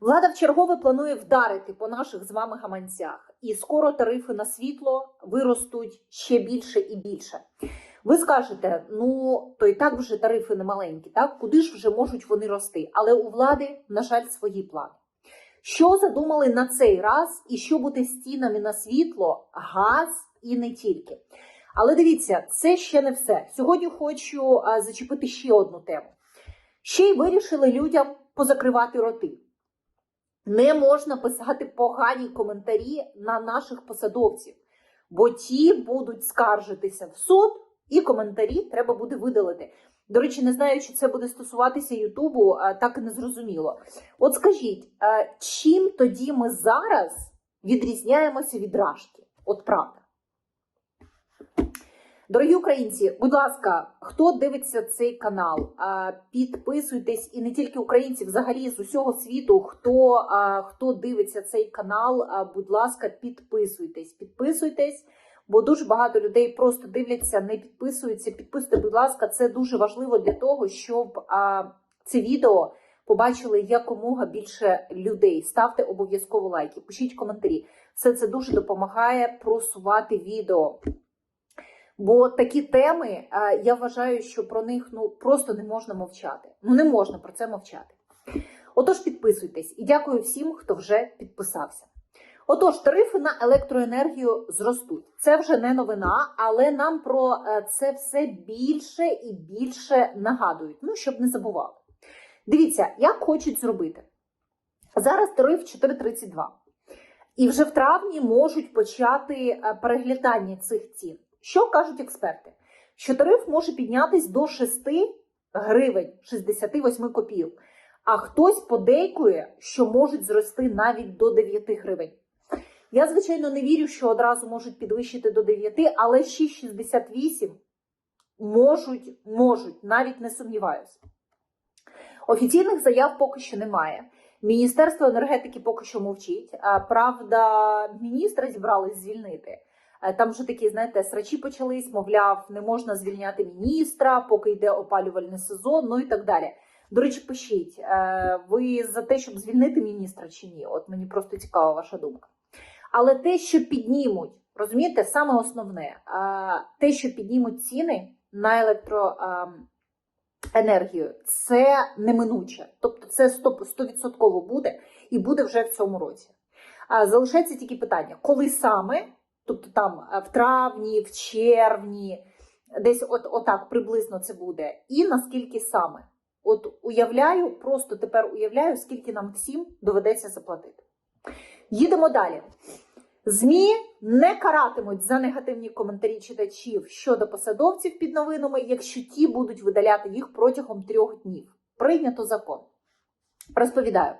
Влада вчергове планує вдарити по наших з вами гаманцях, і скоро тарифи на світло виростуть ще більше і більше. Ви скажете, ну то і так вже тарифи не маленькі, так куди ж вже можуть вони рости? Але у влади, на жаль, свої плани. Що задумали на цей раз, і що буде з цінами на світло, газ і не тільки. Але дивіться, це ще не все. Сьогодні хочу зачепити ще одну тему. Ще й вирішили людям позакривати роти. Не можна писати погані коментарі на наших посадовців, бо ті будуть скаржитися в суд, і коментарі треба буде видалити. До речі, не знаю, чи це буде стосуватися Ютубу, так і не зрозуміло. От скажіть, чим тоді ми зараз відрізняємося від рашки? От правда. Дорогі українці, будь ласка, хто дивиться цей канал, підписуйтесь і не тільки українці, взагалі з усього світу, хто, хто дивиться цей канал, будь ласка, підписуйтесь, підписуйтесь, бо дуже багато людей просто дивляться, не підписуються. Підписуйте, будь ласка, це дуже важливо для того, щоб це відео побачили якомога більше людей. Ставте обов'язково лайки, пишіть коментарі. Все це дуже допомагає просувати відео. Бо такі теми, е, я вважаю, що про них ну просто не можна мовчати. Ну не можна про це мовчати. Отож, підписуйтесь і дякую всім, хто вже підписався. Отож, тарифи на електроенергію зростуть. Це вже не новина, але нам про е, це все більше і більше нагадують. Ну, щоб не забували. Дивіться, як хочуть зробити. Зараз тариф 4,32. І вже в травні можуть почати е, переглядання цих цін. Що кажуть експерти? Що тариф може піднятись до 6 гривень 68 копійок, а хтось подейкує, що можуть зрости навіть до 9 гривень. Я, звичайно, не вірю, що одразу можуть підвищити до 9, але 6,68 можуть, можуть, навіть не сумніваюся. Офіційних заяв поки що немає. Міністерство енергетики поки що мовчить. Правда, міністра зібрались звільнити. Е, Там вже такі, знаєте, срачі почались, мовляв, не можна звільняти міністра, поки йде опалювальний сезон, ну і так далі. До речі, пишіть, е, ви за те, щоб звільнити міністра чи ні? От мені просто цікава ваша думка. Але те, що піднімуть, розумієте, саме основне, е, те, що піднімуть ціни на електроенергію, це неминуче. Тобто це 100% буде і буде вже в цьому році. Залишається тільки питання, коли саме, тобто там е, в травні, в червні, десь от, отак приблизно це буде, і наскільки саме. От уявляю, просто тепер уявляю, скільки нам всім доведеться заплатити. Їдемо далі. ЗМІ не каратимуть за негативні коментарі читачів щодо посадовців під новинами, якщо ті будуть видаляти їх протягом трьох днів. Прийнято закон. Розповідаю.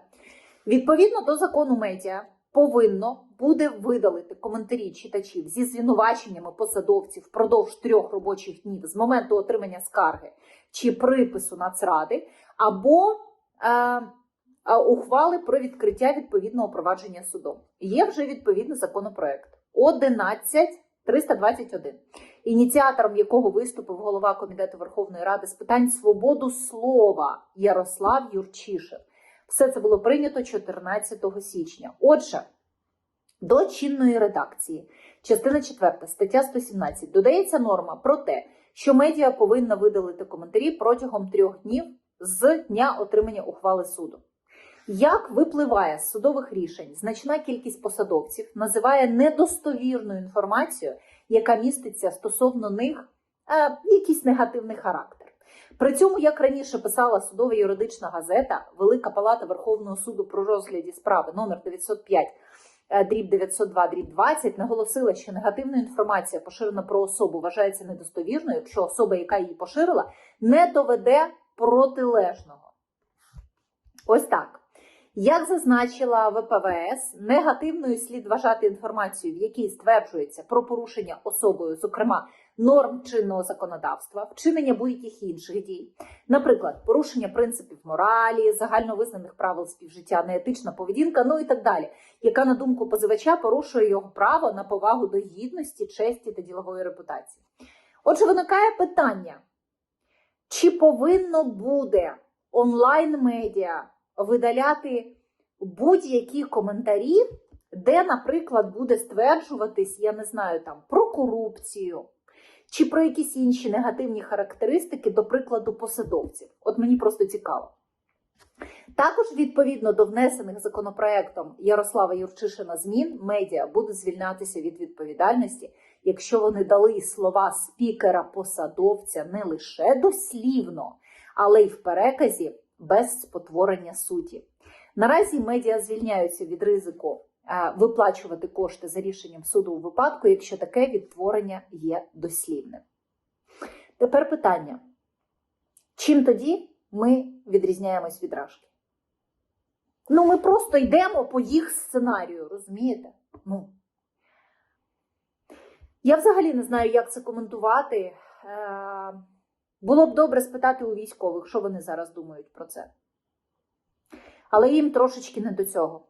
Відповідно до закону медіа повинно буде видалити коментарі читачів зі звинуваченнями посадовців впродовж трьох робочих днів з моменту отримання скарги чи припису Нацради, або е, е, ухвали про відкриття відповідного провадження судом. Є вже відповідний законопроект 11321, ініціатором якого виступив голова комітету Верховної Ради з питань свободу слова Ярослав Юрчишин. Все це було прийнято 14 січня. Отже, до чинної редакції, частина 4, стаття 117, додається норма про те, що медіа повинна видалити коментарі протягом трьох днів з дня отримання ухвали суду. Як випливає з судових рішень, значна кількість посадовців називає недостовірну інформацію, яка міститься стосовно них е, якийсь негативний характер. При цьому, як раніше писала судова юридична газета, Велика Палата Верховного суду про розгляді справи номер 905 е, дріб 902 дріб 20 наголосила, що негативна інформація, поширена про особу, вважається недостовірною, якщо особа, яка її поширила, не доведе протилежного. Ось так. Як зазначила ВПВС, негативною слід вважати інформацію, в якій стверджується про порушення особою, зокрема норм чинного законодавства, вчинення будь-яких інших дій, наприклад, порушення принципів моралі, загальновизнаних правил співжиття, неетична поведінка, ну і так далі, яка, на думку позивача, порушує його право на повагу до гідності, честі та ділової репутації. Отже, виникає питання: чи повинно буде онлайн-медіа видаляти будь-які коментарі, де, наприклад, буде стверджуватись, я не знаю, там про корупцію чи про якісь інші негативні характеристики, до прикладу, посадовців. От мені просто цікаво. Також відповідно до внесених законопроектом Ярослава Юрчишина змін медіа буде звільнятися від відповідальності, якщо вони дали слова спікера посадовця не лише дослівно, але й в переказі без спотворення суті. Наразі медіа звільняються від ризику виплачувати кошти за рішенням суду у випадку, якщо таке відтворення є дослівним. Тепер питання: чим тоді ми відрізняємось від рашки? Ну, ми просто йдемо по їх сценарію, розумієте? Ну. Я взагалі не знаю, як це коментувати. Е, було б добре спитати у військових, що вони зараз думають про це. Але їм трошечки не до цього.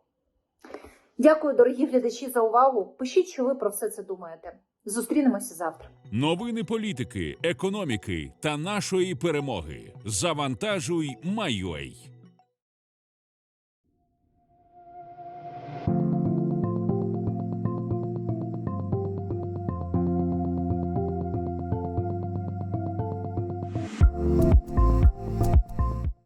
Дякую, дорогі глядачі, за увагу. Пишіть, що ви про все це думаєте. Зустрінемося завтра. Новини політики, економіки та нашої перемоги. Завантажуй, Майой.